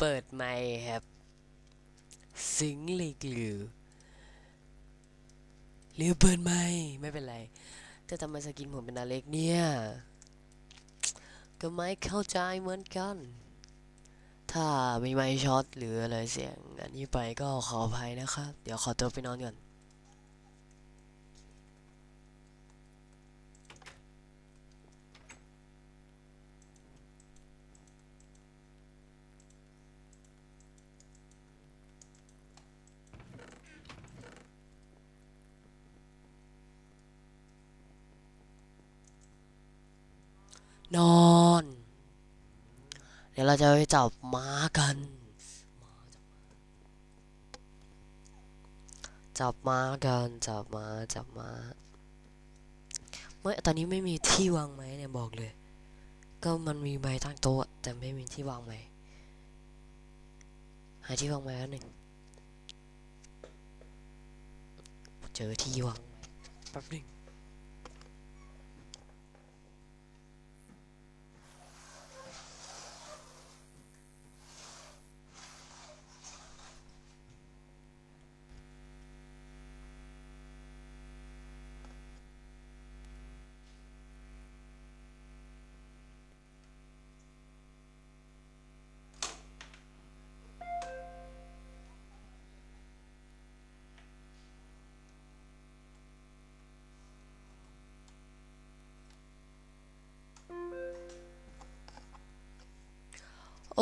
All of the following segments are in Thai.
เปิดไมค์ครับสิงเลยหรือหรือเปิดไมค์ไม่เป็นไรจะทำไมสกินผมเป็นอเล็กเนี่ย ก็ไม่เข้าใจเหมือนกัน ถ้ามีไมค์ช็อตหรืออะไรเสียง อันนี้ไปก็ขออภัยนะครับ เดี๋ยวขอตัวไปนอนก่อน นอน เดี๋ยวเราจะไปจับม้ากัน จับม้ากัน จับม้า จับม้าไม่ตอนนี้ไม่มีที่วางไหมเนี่ยบอกเลย ก็มันมีไม้ตั้งโต๊ะแต่ไม่มีที่วางไหมหาที่วางไหมแล้วหนึ่ง เจอที่วางแป๊บหนึง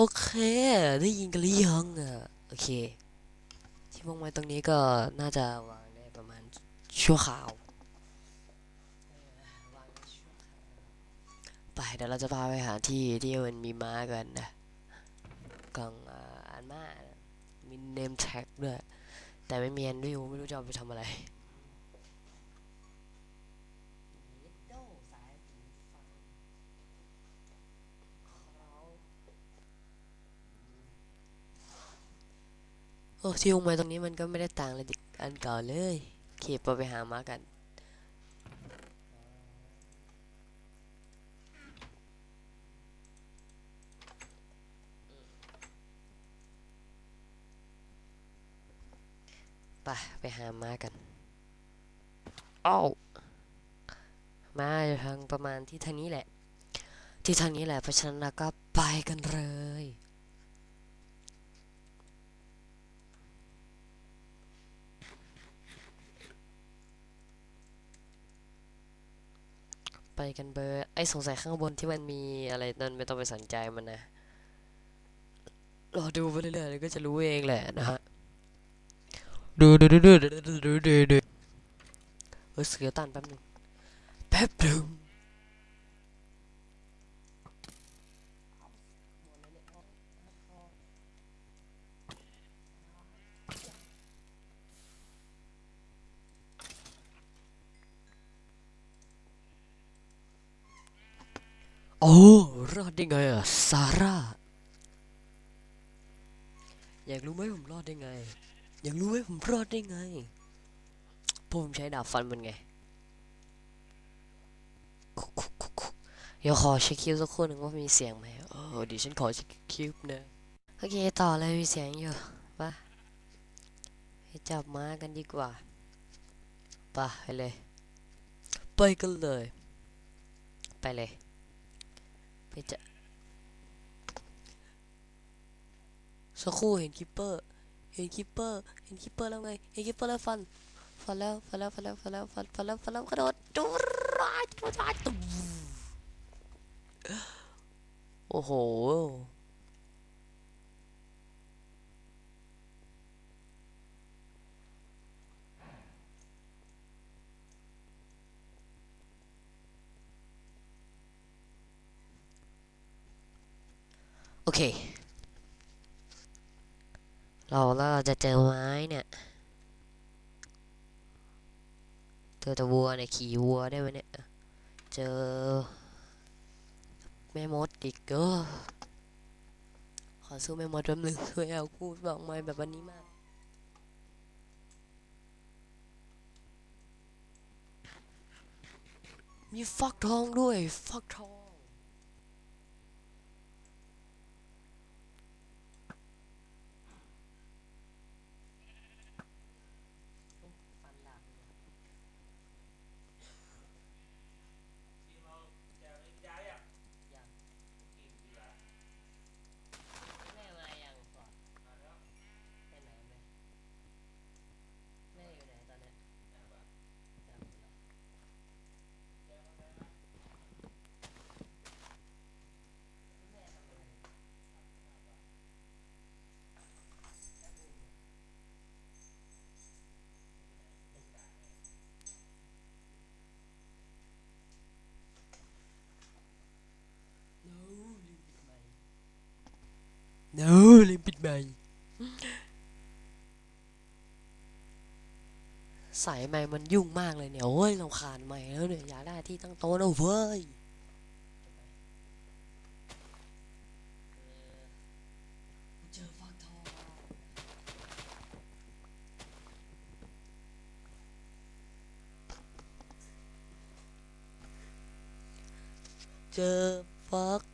โอเค ได้ยินกันหรือยังอะ โอเค ที่วางไว้ตรงนี้ก็น่าจะวางได้ประมาณชั่วคราวไปเดี๋ยวเราจะพาไปหาที่ที่มันมีม้ากันนะกล่องอ่าอันม้านมีเนมแท็กด้วย แต่ไม่มีอันวิวไม่รู้จะเอาไปทำอะไร โอ้ที่วงม้ตรงนี้มันก็ไม่ได้ต่างอะไรจากอันเก่าเลยโอเคไปไปหามากัน ไปไปหามากันอ้าวมาทางประมาณที่ทางนี้แหละ ที่ทางนี้แหละเพราะฉะนั้นเราก็ไปกันเลย ไปกันเบอร์ไอสงสัยข้างบนที่มันมีอะไรนั่นไม่ต้องไปสนใจมันนะรอดูไปเรื่อยๆก็จะรู้เองแหละนะฮะดูดูดูดูดูดูดูดูเออเสือตันแป๊บนึงแป๊บนึง โอ้รอดได้ไงอะซาร่า อยากรู้ไหมผมรอดได้ไง อยากรู้ไหมผมรอดได้ไงผมใช้ดาบฟันมันไง เดี๋ยวขอเช็คคิวสักครู่หนึ่งว่ามีเสียงไหมเออเดี๋ยวฉันขอเช็คคิวนะ โอเค ต่อเลยมีเสียงอยู่ไปไปจับม้ากันดีกว่าไปไปเลย ไปกันเลย ไปเลย ไปจะสักครู่เห็นคิปเปอร์ เห็นคิปเปอร์ เห็นคิปเปอร์แล้วไง เห็นคิปเปอร์แล้วฟัน ฟันแล้ว ฟันแล้ว ฟันแล้ว ฟันแล้ว ฟันฟันแล้ว ฟันแล้วกระโดดจูร้าจูราตุ้มโอ้โห โอเค เราแล้วเราจะเจอไม้เนี่ย เจอต่วัวเนี่ยขี่วัวได้ไหมเนี่ย เจอแม่มดอีกเออขอสู้แม่มดแป๊บนึงช่วยเอาพูดบอกไม้แบบวันนี้มาก มีฟักทองด้วย ฟักทอง เออเล่นปิดใบสายไม้มันยุ่งมากเลยเนี่ยโอ้ยเราขาดไม้แล้วเนี่ยอยากได้ที่ตั้งโต๊ะแล้วเว้ยเจอฟัก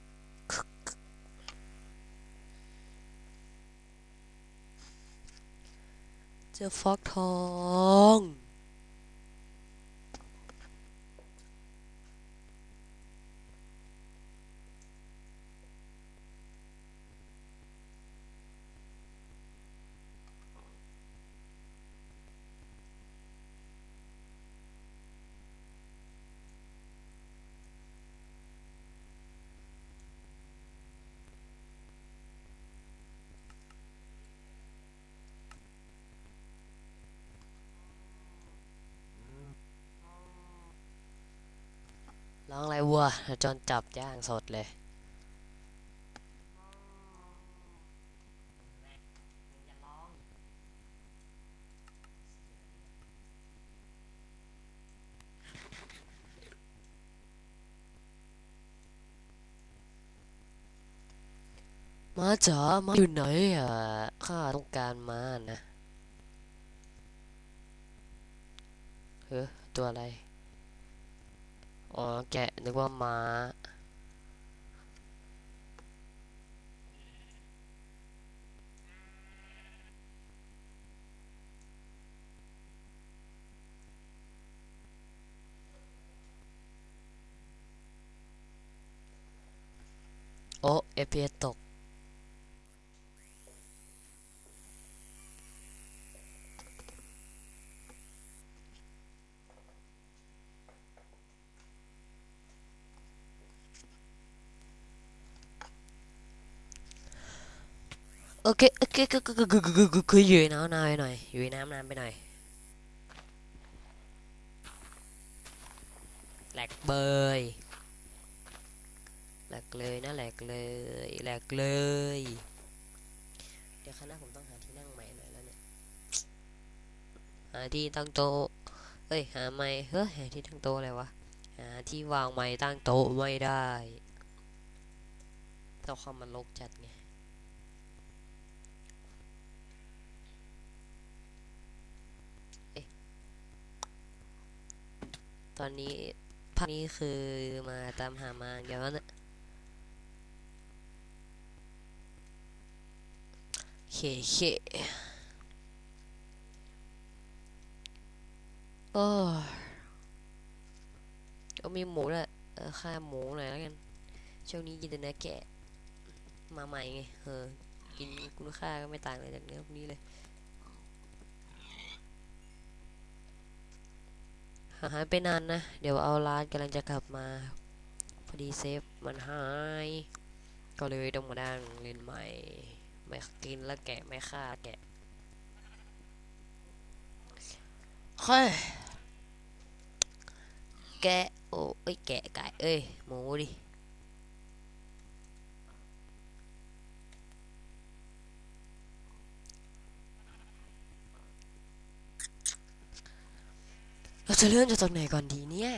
เจอฟอกทอง ร้องอะไรวัวจนจับย่างสดเลยมาจ๋ามาอยู่ไหนอะข้าต้องการมานะเฮ้อตัวอะไร อ๋อ แกะ นึกว่าม้า โอ้เอพีตก โอเคโอเคก็ก็ก็ก็ก็ก็อยู่น้ำนานไปหน่อยอยู่น้ำนานไปหน่อยแหลกเบยแหลกเลยนะแหลกเลยแหลกเลย เดี๋ยวคณะผมต้องหาที่นั่งใหม่หน่อยแล้วเนี่ยหาที่ตั้งโต๊ะเอ้ยหาไม้เฮ้ยหาที่ตั้งโต๊ะอะไรวะหาที่วางไม้ตั้งโต๊ะไม่ได้แต่ความมันรกจัดไง ตอนนี้ภาคนี้คือมาตามหามาอย่างนั้นะเคเคโอ้ยก็มีหมูด้วยเออค่าหมูหน่อยแล้วกัน ช่วงนี้กินแต่เนื้อแกะ มาใหม่ไง เออ กินคุณค่าก็ไม่ต่างเลยจากเนื้อพวกนี้เลย หายไปนานนะ เดี๋ยวเอาร้านกำลังจะกลับมา พอดีเซฟมันหาย ก็เลยต้องมาดังเล่นใหม่ ไม่กินแล้วแกะไม่ฆ่าแกะเฮ้ยแกะโอ้เอ้ยแกะไก่เอ้ยหมูดิ เราจะเริ่มจากตรงไหนก่อนดีเนี่ย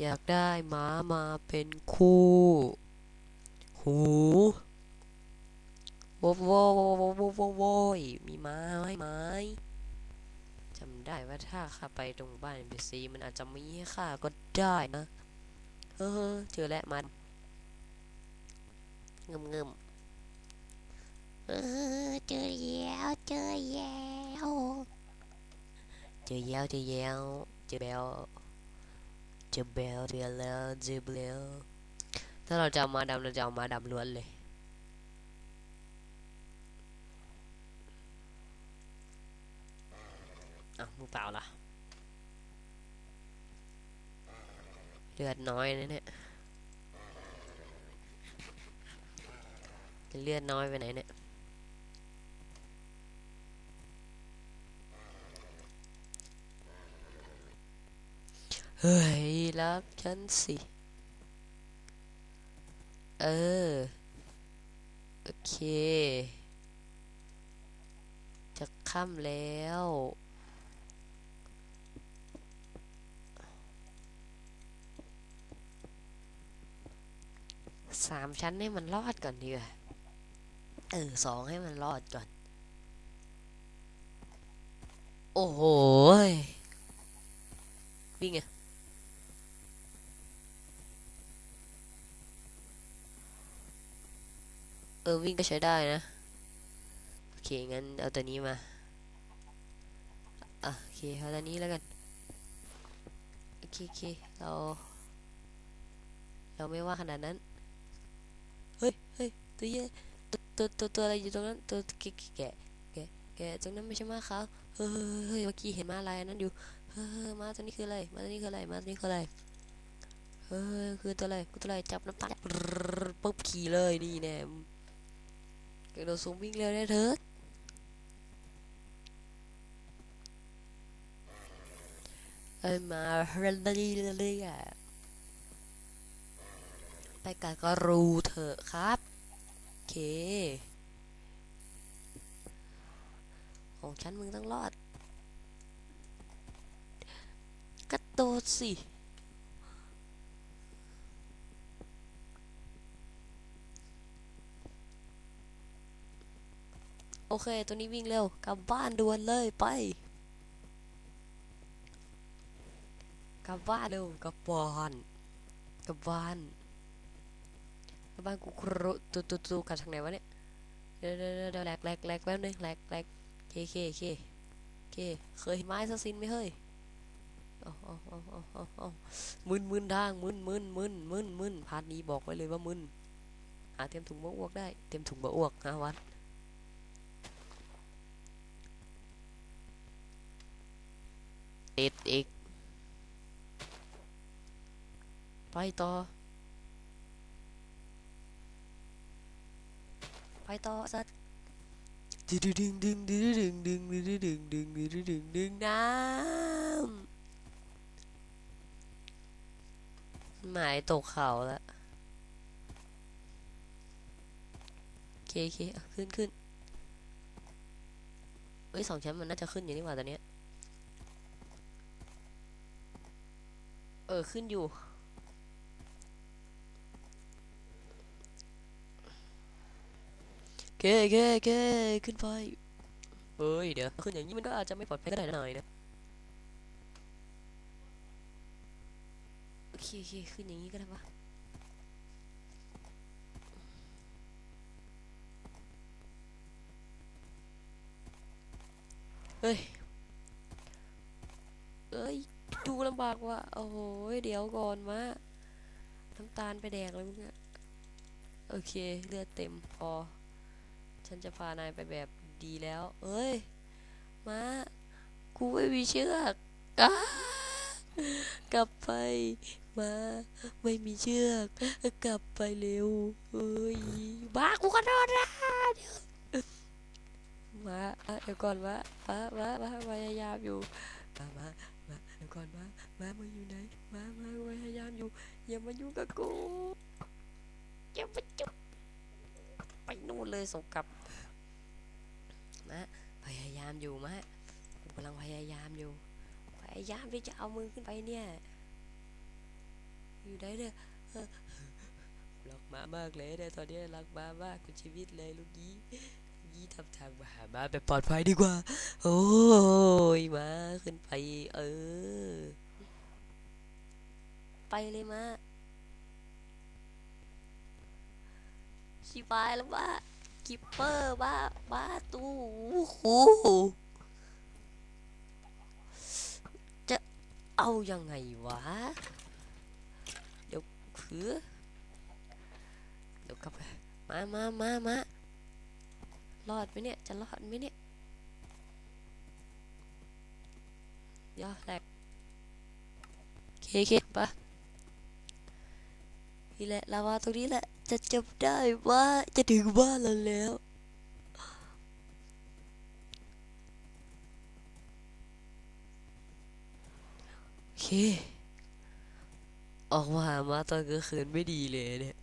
อยากได้หมามาเป็นคู่ หูโว้โว้โว้โว้โว้โว้โว้ยมีม้าไหมไหมจำได้ว่าถ้าข้าไปตรงบ้านเบซีมันอาจจะมีให้ข้าก็ได้นะ เออเจอแล้วมันเงิมเงิม เออเจอแล้วเจอแล้วเจอแล้วเจอแล้วเจอเบลเจอเบลเจอแล้วเจอเบลถ้าเราจะเอามาดำเราจะเอามาดำล้วนเลยอะมือเปล่าล่ะเลือดน้อยนะเนี่ยเลือดน้อยไปไหนเนี่ย เฮ้ยรับฉันสิ เออ โอเค จะค่ำแล้ว สามชั้นให้มันรอดก่อนดีกว่า เออสองให้มันรอดก่อน โอ้โหยวิ่งไง เออวิ่งก็ใช้ได้นะ โอเค งั้นเอาตัวนี้มาอะโอเคเอาตัวนี้แล้วกัน โอเคโอเคเรา เราไม่ว่าขนาดนั้น เฮ้ยเฮ้ยตัวเยตัวตัวตัวตัวอะไรอยู่ตรงนั้น ตัวแกะแกะแกะแกตรงนั้นไม่ใช่ม้าขาวเฮ้ยเมื่อกี้เห็นม้าลายอันนั้นอยู่ เฮ้ยม้าตัวนี้คืออะไร ม้าตัวนี้คืออะไร ม้าตัวนี้คืออะไรเฮ้ยคือตัวอะไรคือตัวอะไร จับน้ำตาลปุ๊บขี่เลยนี่แน่ กระโดดสูงวิ่งเร็วได้เถิดเอ้ยมาเรนดีเลยอะไปกับกรูเถอะครับ โอเค ของฉันมึงต้องรอด กระโดดสิ โอเค ตัวนี้วิ่งเร็ว กลับบ้านด่วนเลยไป กลับบ้านเร็วกลับบ้านกลับบ้านกลับบ้านกูครุตูตูตูกลับทางไหนวะเนี่ยเดี๋ยวเดี๋ยวเดี๋ยวแหลกแหลกแหลกแป๊บนึงแหลกแหลกเคเคเคเคเคยเห็นไม้ซัซินไหมเฮ้ยอ๋ออ๋ออ๋ออ๋ออ๋อมึนมึนทางมึนมึนมึนมึนมึนพาร์ทนี้บอกไว้เลยว่ามึนหาเตรียมถุงบะอ้วกได้ เตรียมถุงบะอ้วกนะวัด ติดอีก ไปต่อ ไปต่อสัตว์ดึงดึงดึงดึงดึงดึงดึงดึงดึงดึงดึงดึงดึงน้ำหมายตกเขาแล้วโอเคโอเคขึ้นขึ้นเอ้ยสองแชั้นมันน่าจะขึ้นอยู่นี่หว่าตอนเนี้ย ออ ขึ้นอยู่เก้เก้เก้ขึ้นไปเฮ้ย เดี๋ยว ขึ้นอย่างนี้มันก็อาจจะไม่ปลอดภัยก็ได้หน่อยนะ โอเคโอเคขึ้นอย่างนี้ก็ได้ปะเฮ้ย เอ้ย ดูลำบากว่ะโอ้โหเดี๋ยวก่อนมาน้ำตาลไปแดกเลยมึงอะโอเค เลือดเต็มพอ ฉันจะพานายไปแบบดีแล้ว เอ้ย มากูไม่มีเชือกกลับไป มา ไม่มีเชือก กลับไปเร็ว เอ้ย บ้ากูขอโทษนะเดี๋ยวมาอะเดี๋ยวก่อนมามามามาพยายามอยู่ มามามาเดี๋ยว ก่อนมามามาอยู่ไหน มามาพยายามอยู่ อย่ามายุ่งกับกูอย่ามาจุบไปนู่นเลยส่งกลับมาพยายามอยู่มากูกำลังพยายามอยู่ พยายามที่จะเอามือขึ้นไปเนี่ย อยู่ได้เนี่ยรักมามากเลยเนี่ยตอนนี้รักมามากคุณชีวิตเลยลูกยี่ ยี่ทำทางมาหามาแบบปลอดภัยดีกว่า โอ้ยมาขึ้นไป เออ ไปเลยมาชิบายแล้วบ้ากิปเปอร์บ้าบ้าตู้โอ้โหจะเอายังไงวะ เดี๋ยวคือเดี๋ยวกลับมามามามา รอดไหมเนี่ย จะรอดไหมเนี่ย เดี๋ยวแหลกเคเคปะนี่แหละลาวาตรงนี้แหละ จะจบได้ว่าจะถึงบ้านเราแล้ว โอเค ออกมามาตอนกลางคืนไม่ดีเลยเนี่ย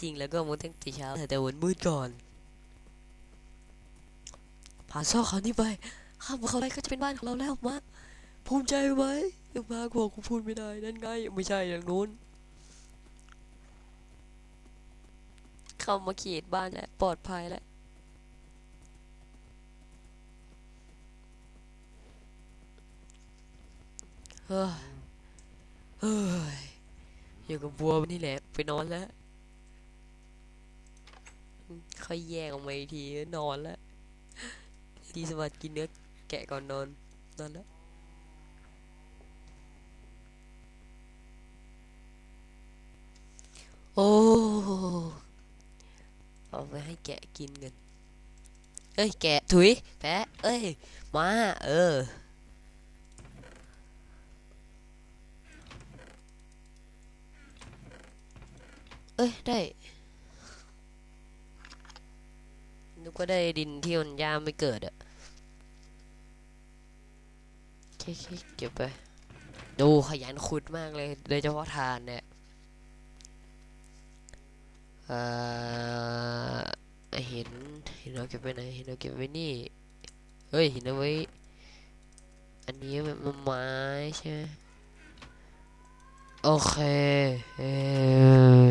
จริงแล้วก็มุดตั้งแต่เช้าแต่วันมืดก่อนผ่านซอกเขานี่ไปข้ามเขาไปก็จะเป็นบ้านของเราแล้วมาภูมิใจไหมมาบอกกูพูดไม่ได้นั่นไงไม่ใช่อย่างนู้นเข้ามาเขตบ้านแล้วปลอดภัยแล้วเฮ้ยเฮ้ยอยู่กับบัวนี่แหละไปนอนแล้ว ค่อยแยกออกมาอีกทีนอนแล้วดีสวัสดิ์กินเนื้อแกะก่อนนอนนอนแล้วโอ้เอาไปให้แกะกินกันเอ้ยแกะถุยแปะเอ้ยมาเออเอ้ยได้ นึกว่าได้ดินที่มันยาไม่เกิดอะเคเคเก็บไป ดูขยันขุดมากเลย โดยเฉพาะทานเนี่ยเอ่อเห็นเห็นเราเก็บไปไหนเห็นเราเก็บไว้นี่เฮ้ยเห็นเอาไว้ อันนี้มันมันไม้ใช่ไหมโอเคเออ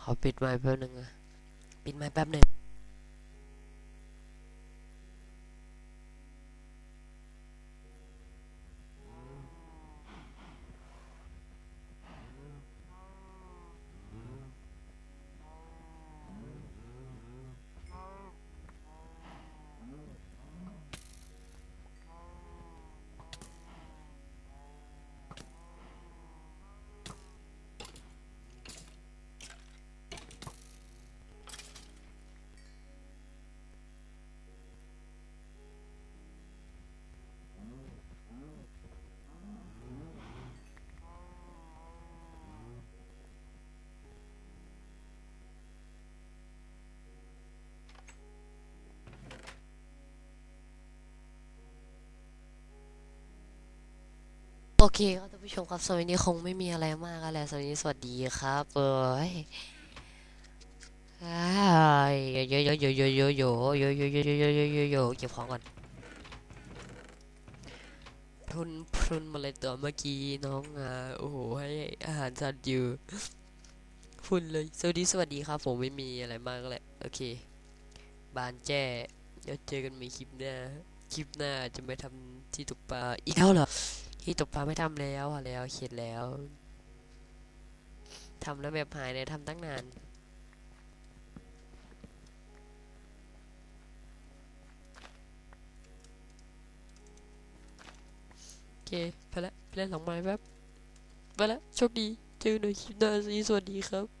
ขอปิดไมค์แป๊บนึงอะปิดไมค์แป๊บนึง อเคครับท่านผู้ชมครับสวัสดีคงไม่มีอะไรมากแล้วสวัสดีสวัสดีครับเอ้ยอ้ายโยโยโยโยโยโยโยโยโยโยโยโยโยโยเก็บของก่อนพรุนพรุนมาเลยตัวเมื่อกี้น้องอะโอ้โหให้อาหารสัตว์อยู่พุ่นเลยสวัสดีสวัสดีครับ ผมไม่มีอะไรมากแล้วโอเค บานแจ้เดี๋ยวเจอกันใหมีคลิปหน้าคลิปหน้าจะไม่ทำที่ตกปลาอีกแล้วเหรอ ที่ตกปลาไม่ทำแล้วอแล้วเข็ดแล้วทำแล้วแบบหายเลยทำตั้งนานโอเคไปละไปเล่นหลังไม้แป๊บไปละโชคดีเจอกันในคลิปหน้าสวัสดีครับ